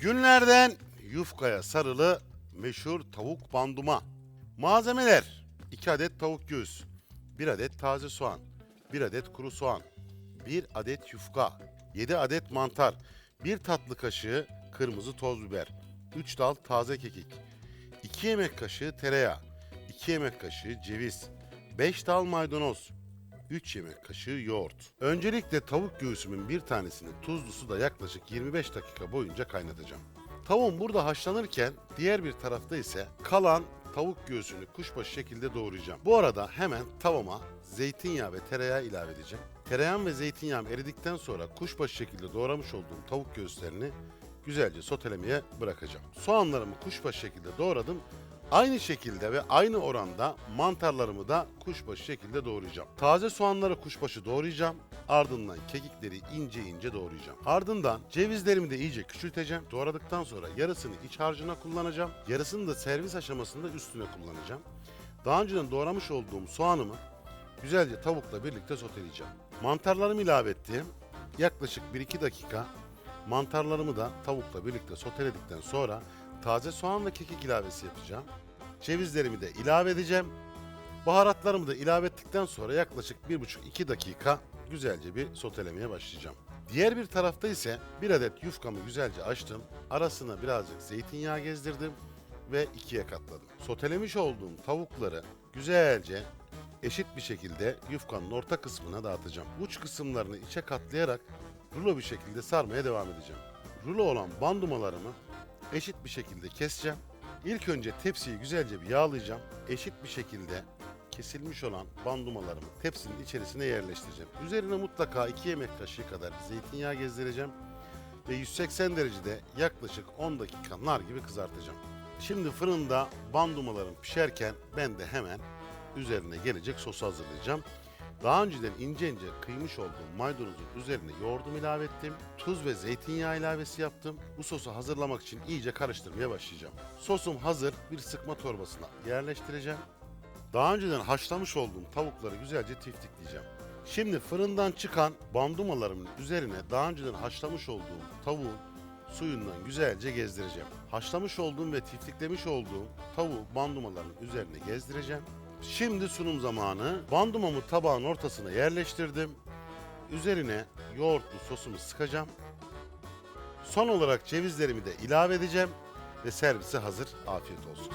Günlerden yufkaya sarılı meşhur tavuk banduma. Malzemeler 2 adet tavuk göğüs, 1 adet taze soğan, 1 adet kuru soğan, 1 adet yufka, 7 adet mantar, 1 tatlı kaşığı kırmızı toz biber, 3 dal taze kekik, 2 yemek kaşığı tereyağı, 2 yemek kaşığı ceviz, 5 dal maydanoz, 3 yemek kaşığı yoğurt. Öncelikle tavuk göğsümün bir tanesini tuzlu suda yaklaşık 25 dakika boyunca kaynatacağım. Tavuğum burada haşlanırken diğer bir tarafta ise kalan tavuk göğsünü kuşbaşı şekilde doğrayacağım. Bu arada hemen tavama zeytinyağı ve tereyağı ilave edeceğim. Tereyağım ve zeytinyağım eridikten sonra kuşbaşı şekilde doğramış olduğum tavuk göğüslerini güzelce sotelemeye bırakacağım. Soğanlarımı kuşbaşı şekilde doğradım. Aynı şekilde ve aynı oranda mantarlarımı da kuşbaşı şekilde doğrayacağım. Taze soğanları kuşbaşı doğrayacağım. Ardından kekikleri ince ince doğrayacağım. Ardından cevizlerimi de iyice küçülteceğim. Doğradıktan sonra yarısını iç harcına kullanacağım. Yarısını da servis aşamasında üstüne kullanacağım. Daha önceden doğramış olduğum soğanımı güzelce tavukla birlikte soteleyeceğim. Mantarlarımı ilave ettim. Yaklaşık 1-2 dakika mantarlarımı da tavukla birlikte soteledikten sonra taze soğan ve kekik ilavesi yapacağım. Cevizlerimi de ilave edeceğim. Baharatlarımı da ilave ettikten sonra yaklaşık 1,5-2 dakika güzelce bir sotelemeye başlayacağım. Diğer bir tarafta ise bir adet yufkamı güzelce açtım. Arasına birazcık zeytinyağı gezdirdim ve ikiye katladım. Sotelemiş olduğum tavukları güzelce eşit bir şekilde yufkanın orta kısmına dağıtacağım. Uç kısımlarını içe katlayarak rulo bir şekilde sarmaya devam edeceğim. Rulo olan bandumalarımı eşit bir şekilde keseceğim. İlk önce tepsiyi güzelce bir yağlayacağım. Eşit bir şekilde kesilmiş olan bandumalarımı tepsinin içerisine yerleştireceğim. Üzerine mutlaka 2 yemek kaşığı kadar zeytinyağı gezdireceğim ve 180 derecede yaklaşık 10 dakika nar gibi kızartacağım. Şimdi fırında bandumalarım pişerken ben de hemen üzerine gelecek sosu hazırlayacağım. Daha önceden ince ince kıymış olduğum maydanozun üzerine yoğurdumu ilave ettim. Tuz ve zeytinyağı ilavesi yaptım. Bu sosu hazırlamak için iyice karıştırmaya başlayacağım. Sosum hazır. Bir sıkma torbasına yerleştireceğim. Daha önceden haşlamış olduğum tavukları güzelce tiftikleyeceğim. Şimdi fırından çıkan bandumalarımın üzerine daha önceden haşlamış olduğum tavuğun suyundan güzelce gezdireceğim. Haşlamış olduğum ve tiftiklemiş olduğum tavuğu bandumaların üzerine gezdireceğim. Şimdi sunum zamanı. Bandumamı tabağın ortasına yerleştirdim. Üzerine yoğurtlu sosumu sıkacağım. Son olarak cevizlerimi de ilave edeceğim ve servise hazır. Afiyet olsun.